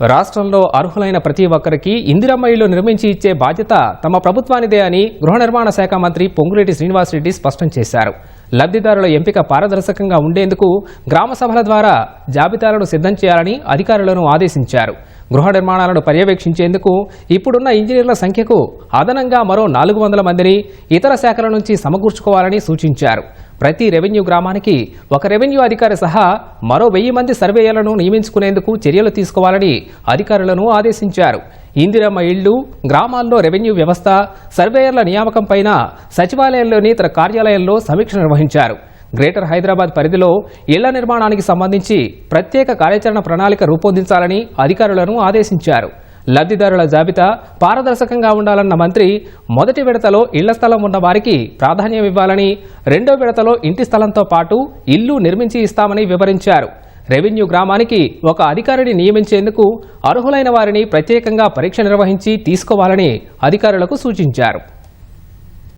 రాష్ట్రంలో అర్హులైన ప్రతి ఒక్కరికి ఇందిరమ్మ ఇళ్ళు నిర్మించి ఇచ్చే బాధ్యత తమ ప్రభుత్వానిదే అని గృహ నిర్మాణ శాఖ మంత్రి పొంగులేటి శ్రీనివాసరెడ్డి స్పష్టం చేశారు. లబ్ధిదారుల ఎంపిక పారదర్శకంగా ఉండేందుకు గ్రామ సభల ద్వారా జాబితాలను సిద్ధం చేయాలని అధికారులను ఆదేశించారు. గృహ నిర్మాణాలను పర్యవేక్షించేందుకు ఇప్పుడున్న ఇంజనీర్ల సంఖ్యకు అదనంగా మరో నాలుగు వందల మందిని ఇతర శాఖల నుంచి సమకూర్చుకోవాలని సూచించారు. ప్రతి రెవెన్యూ గ్రామానికి ఒక రెవెన్యూ అధికారి సహా మరో వెయ్యి మంది సర్వేయర్లను నియమించుకునేందుకు చర్యలు తీసుకోవాలని అధికారులను ఆదేశించారు. ఇందిరమ్మ ఇళ్ళు గ్రామాల్లో రెవెన్యూ వ్యవస్థ సర్వేయర్ల నియామకం పైన సచివాలయంలోని ఇతర కార్యాలయంలో సమీక్ష నిర్వహించారు. గ్రేటర్ హైదరాబాద్ పరిధిలో ఇళ్ళ నిర్మాణానికి సంబంధించి ప్రత్యేక కార్యాచరణ ప్రణాళిక రూపొందించాలని అధికారులను ఆదేశించారు. లబ్ధిదారుల జాబితా పారదర్శకంగా ఉండాలన్న మంత్రి మొదటి విడతలో ఇళ్ళ స్థలం ఉన్న వారికి ప్రాధాన్యం ఇవ్వాలని రెండో విడతలో ఇంటి స్థలంతో పాటు ఇల్లు నిర్మించి ఇస్తామని వివరించారు. రెవెన్యూ గ్రామానికి ఒక అధికారిని నియమించేందుకు అర్హులైన వారిని ప్రత్యేకంగా పరీక్ష నిర్వహించి తీసుకోవాలని అధికారులకు సూచించారు.